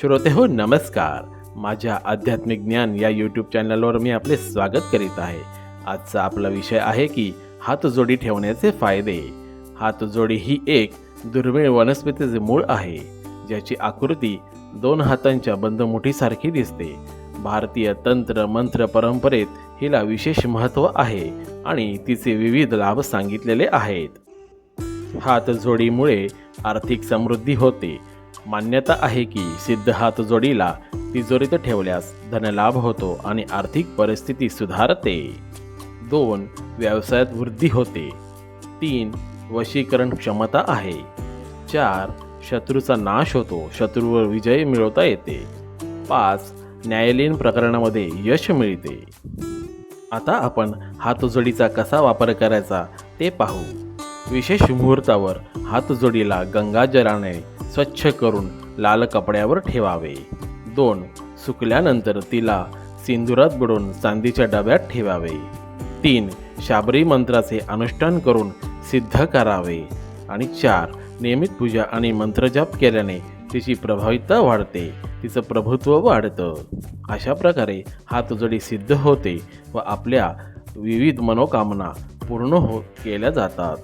श्रोते हो नमस्कार. माझ्या आध्यात्मिक ज्ञान या यूट्यूब चॅनलवर मी आपले स्वागत करीत आहे. आजचा आपला विषय आहे की हातजोडी ठेवण्याचे फायदे. हातजोडी ही एक दुर्मिळ वनस्पतीचे मूळ आहे ज्याची आकृती दोन हातांच्या बंदमुठीसारखी दिसते. भारतीय तंत्र मंत्र परंपरेत हिला विशेष महत्त्व आहे आणि तिचे विविध लाभ सांगितलेले आहेत. हातजोडीमुळे आर्थिक समृद्धी होते मान्यता आहे की सिद्ध हातजोडीला तिजोरीत ठेवल्यास धनलाभ होतो आणि आर्थिक परिस्थिती सुधारते. दोन व्यवसायात वृद्धी होते. तीन वशीकरण क्षमता आहे. चार शत्रूचा नाश होतो. शत्रूवर विजय मिळवता येते. पाच न्यायालयीन प्रकरणामध्ये यश मिळते. आता आपण हातजोडीचा कसा वापर करायचा ते पाहू. विशेष मुहूर्तावर हातजोडीला गंगाजलाने स्वच्छ करून लाल कपड्यावर ठेवावे. दोन सुकल्यानंतर तिला सिंदुरात बुडून चांदीच्या डब्यात ठेवावे. तीन शाबरी मंत्राचे अनुष्ठान करून सिद्ध करावे. आणि चार नियमित पूजा आणि मंत्रजाप केल्याने तिची प्रभावितता वाढते तिचं प्रभुत्व वाढतं. अशा प्रकारे हातजडी सिद्ध होते व आपल्या विविध मनोकामना पूर्ण हो केल्या जातात.